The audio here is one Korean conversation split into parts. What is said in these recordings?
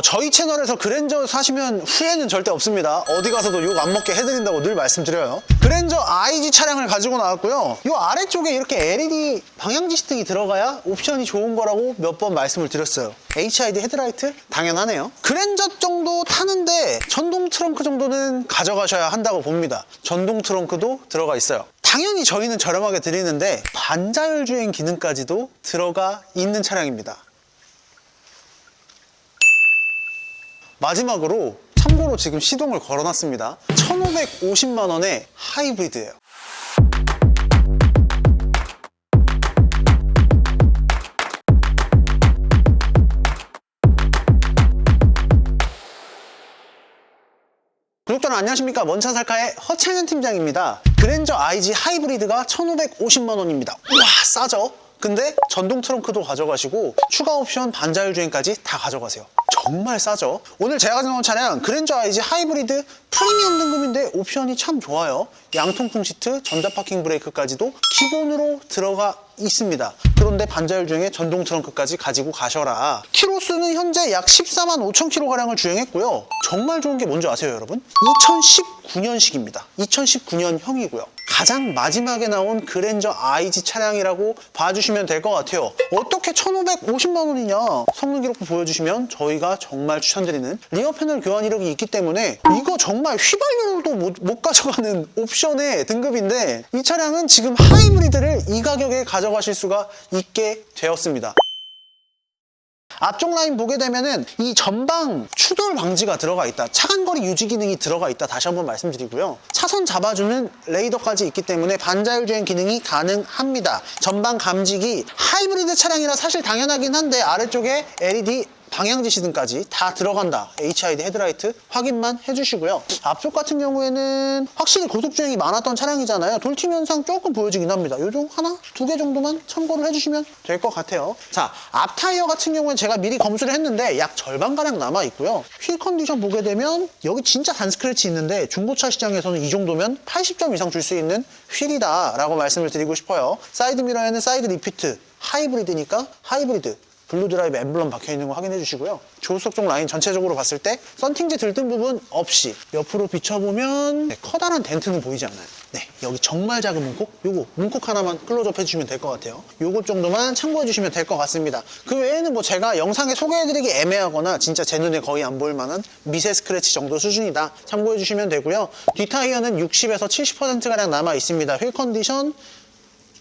어, 저희 채널에서 그랜저 사시면 후회는 절대 없습니다. 어디 가서도 욕 안 먹게 해드린다고 늘 말씀드려요. 그랜저 IG 차량을 가지고 나왔고요. 이 아래쪽에 이렇게 LED 방향지 시등이 들어가야 옵션이 좋은 거라고 몇 번 말씀을 드렸어요. HID 헤드라이트? 당연하네요. 그랜저 정도 타는데 전동 트렁크 정도는 가져가셔야 한다고 봅니다. 전동 트렁크도 들어가 있어요. 당연히 저희는 저렴하게 드리는데 반자율 주행 기능까지도 들어가 있는 차량입니다. 마지막으로 참고로 지금 시동을 걸어놨습니다. 1,550만 원의 하이브리드예요. 구독자 안녕하십니까 먼차살카의 허창현 팀장입니다 그랜저 IG 하이브리드가 1550만 원입니다 우와 싸죠? 근데 전동 트렁크도 가져가시고 추가 옵션 반자율 주행까지 다 가져가세요 정말 싸죠? 오늘 제가 가져온 차량 그랜저 IG 하이브리드 프리미엄 등급인데 옵션이 참 좋아요 양통풍 시트, 전자 파킹 브레이크까지도 기본으로 들어가 있습니다. 그런데 반자율 주행에 전동 트렁크까지 가지고 가셔라. 키로수는 현재 약 14만 5천 킬로가량을 주행했고요. 정말 좋은 게 뭔지 아세요, 여러분? 2019년식입니다. 2019년형이고요. 가장 마지막에 나온 그랜저 IG 차량이라고 봐주시면 될 것 같아요. 어떻게 1,550만 원이냐? 성능 기록부 보여주시면 저희가 정말 추천드리는 리어 패널 교환 이력이 있기 때문에 이거 정말 휘발유로도 못, 못 가져가는 옵션의 등급인데 이 차량은 지금 하이브리드를 이 가격에 가져 가실 수가 있게 되었습니다. 앞쪽 라인 보게 되면은 이 전방 추돌 방지가 들어가 있다. 차간 거리 유지 기능이 들어가 있다. 다시 한번 말씀드리고요. 차선 잡아주는 레이더까지 있기 때문에 반자율 주행 기능이 가능합니다. 전방 감지기 하이브리드 차량이라 사실 당연하긴 한데 아래쪽에 LED 방향지 시등까지 다 들어간다. HID 헤드라이트 확인만 해주시고요. 앞쪽 같은 경우에는 확실히 고속 주행이 많았던 차량이잖아요. 돌팀 현상 조금 보여지긴 합니다. 요정 하나, 두 개 정도만 참고를 해주시면 될 것 같아요. 자, 앞 타이어 같은 경우는 제가 미리 검수를 했는데 약 절반가량 남아 있고요. 휠 컨디션 보게 되면 여기 진짜 단 스크래치 있는데 중고차 시장에서는 이 정도면 80점 이상 줄 수 있는 휠이다 라고 말씀을 드리고 싶어요. 사이드 미러에는 사이드 리피트, 하이브리드니까 하이브리드 블루 드라이브 엠블럼 박혀 있는 거 확인해 주시고요. 조수석 쪽 라인 전체적으로 봤을 때 썬팅지 들뜬 부분 없이 옆으로 비춰보면 네, 커다란 덴트는 보이지 않아요. 네, 여기 정말 작은 문콕, 요거 문콕 하나만 클로즈업 해주시면 될 것 같아요. 요것 정도만 참고해 주시면 될 것 같습니다. 그 외에는 뭐 제가 영상에 소개해드리기 애매하거나 진짜 제 눈에 거의 안 보일 만한 미세 스크래치 정도 수준이다. 참고해 주시면 되고요. 뒷타이어는 60에서 70%가량 남아 있습니다. 휠 컨디션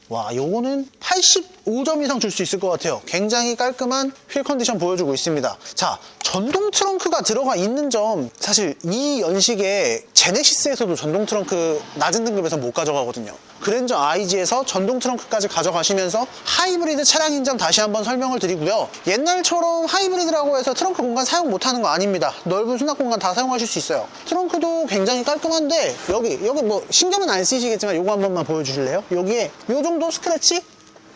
와, 요거는 85점 이상 줄 수 있을 것 같아요. 굉장히 깔끔한 휠 컨디션 보여주고 있습니다. 자, 전동 트렁크가 들어가 있는 점, 사실 이 연식에 제네시스에서도 전동 트렁크 낮은 등급에서 못 가져가거든요. 그랜저 IG에서 전동 트렁크까지 가져가시면서 하이브리드 차량인 점 다시 한번 설명을 드리고요. 옛날처럼 하이브리드라고 해서 트렁크 공간 사용 못하는 거 아닙니다. 넓은 수납 공간 다 사용하실 수 있어요. 트렁크도 굉장히 깔끔한데 여기 여기 뭐 신경은 안 쓰시겠지만 요거 한 번만 보여주실래요? 여기에 요 정도 스크래치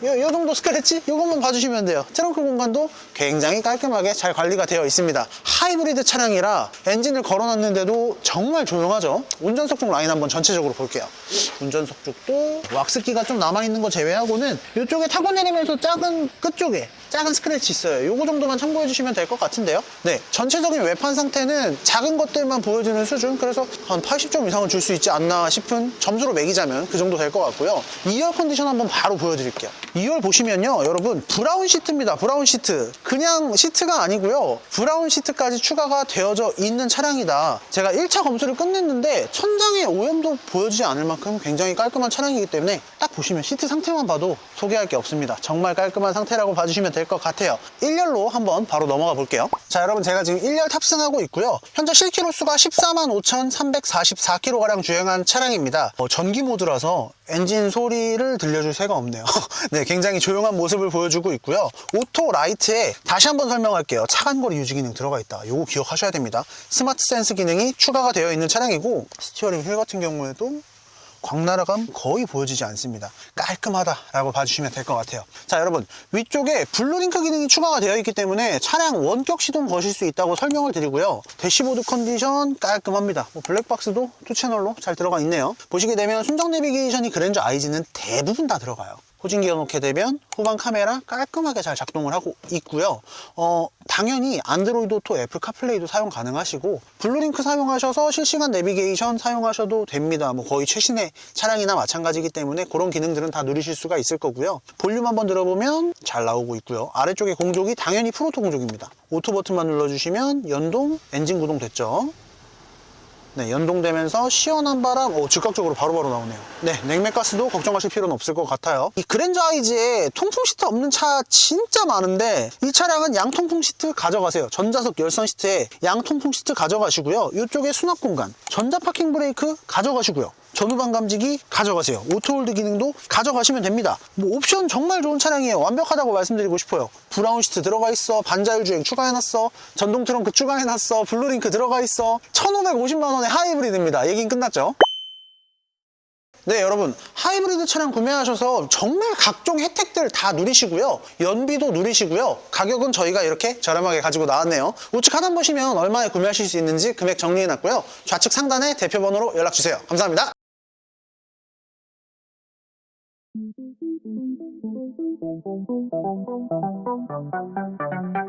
요, 요 정도 스크래치? 요것만 봐주시면 돼요. 트렁크 공간도 굉장히 깔끔하게 잘 관리가 되어 있습니다. 하이브리드 차량이라 엔진을 걸어놨는데도 정말 조용하죠. 운전석 쪽 라인 한번 전체적으로 볼게요. 운전석 쪽도 왁스기가 좀 남아있는 거 제외하고는 이쪽에 타고 내리면서 작은 끝쪽에 작은 스크래치 있어요. 요거 정도만 참고해 주시면 될 것 같은데요. 네, 전체적인 외판 상태는 작은 것들만 보여주는 수준. 그래서 한 80점 이상은 줄 수 있지 않나 싶은 점수로 매기자면 그 정도 될 것 같고요. 2열 컨디션 한번 바로 보여드릴게요. 2열 보시면요, 여러분 브라운 시트입니다. 브라운 시트. 그냥 시트가 아니고요. 브라운 시트까지 추가가 되어져 있는 차량이다. 제가 1차 검수를 끝냈는데 천장에 오염도 보여지지 않을 만큼 굉장히 깔끔한 차량이기 때문에 딱 보시면 시트 상태만 봐도 소개할 게 없습니다. 정말 깔끔한 상태라고 봐주시면 될 것 같아요. 1열로 한번 바로 넘어가 볼게요. 자, 여러분 제가 지금 1열 탑승하고 있고요. 현재 실키로 수가 14만 5,344km가량 주행한 차량입니다. 어, 전기 모드라서 엔진 소리를 들려줄 새가 없네요. 네, 굉장히 조용한 모습을 보여주고 있고요. 오토 라이트에 다시 한번 설명할게요. 차간거리 유지 기능 들어가 있다. 요거 기억하셔야 됩니다. 스마트 센스 기능이 추가가 되어 있는 차량이고 스티어링 휠 같은 경우에도 광나라감 거의 보여지지 않습니다. 깔끔하다라고 봐주시면 될 것 같아요. 자, 여러분 위쪽에 블루링크 기능이 추가가 되어 있기 때문에 차량 원격 시동 거실 수 있다고 설명을 드리고요. 대시보드 컨디션 깔끔합니다. 뭐 블랙박스도 투 채널로 잘 들어가 있네요. 보시게 되면 순정 내비게이션이 그랜저 IG는 대부분 다 들어가요. 호진기어 놓게 되면 후방 카메라 깔끔하게 잘 작동을 하고 있고요. 어, 당연히 안드로이드 오토 애플 카플레이도 사용 가능하시고 블루링크 사용하셔서 실시간 내비게이션 사용하셔도 됩니다. 뭐 거의 최신의 차량이나 마찬가지이기 때문에 그런 기능들은 다 누리실 수가 있을 거고요. 볼륨 한번 들어보면 잘 나오고 있고요. 아래쪽에 공족이 당연히 프로토 공족입니다. 오토 버튼만 눌러주시면 연동, 엔진 구동 됐죠. 네, 연동되면서 시원한 바람, 오, 즉각적으로 바로 바로 나오네요. 네, 냉매가스도 걱정하실 필요는 없을 것 같아요. 이 그랜저 아이즈에 통풍 시트 없는 차 진짜 많은데 이 차량은 양통풍 시트 가져가세요. 전자석 열선 시트에 양통풍 시트 가져가시고요. 이쪽에 수납 공간, 전자 파킹 브레이크 가져가시고요. 전후방 감지기 가져가세요. 오토홀드 기능도 가져가시면 됩니다. 뭐 옵션 정말 좋은 차량이에요. 완벽하다고 말씀드리고 싶어요. 브라운 시트 들어가 있어. 반자율 주행 추가해놨어. 전동 트렁크 추가해놨어. 블루링크 들어가 있어. 1,550만 원의 하이브리드입니다. 얘긴 끝났죠? 네, 여러분. 하이브리드 차량 구매하셔서 정말 각종 혜택들 다 누리시고요. 연비도 누리시고요. 가격은 저희가 이렇게 저렴하게 가지고 나왔네요. 우측 하단 보시면 얼마에 구매하실 수 있는지 금액 정리해놨고요. 좌측 상단에 대표번호로 연락주세요. 감사합니다. Thank you.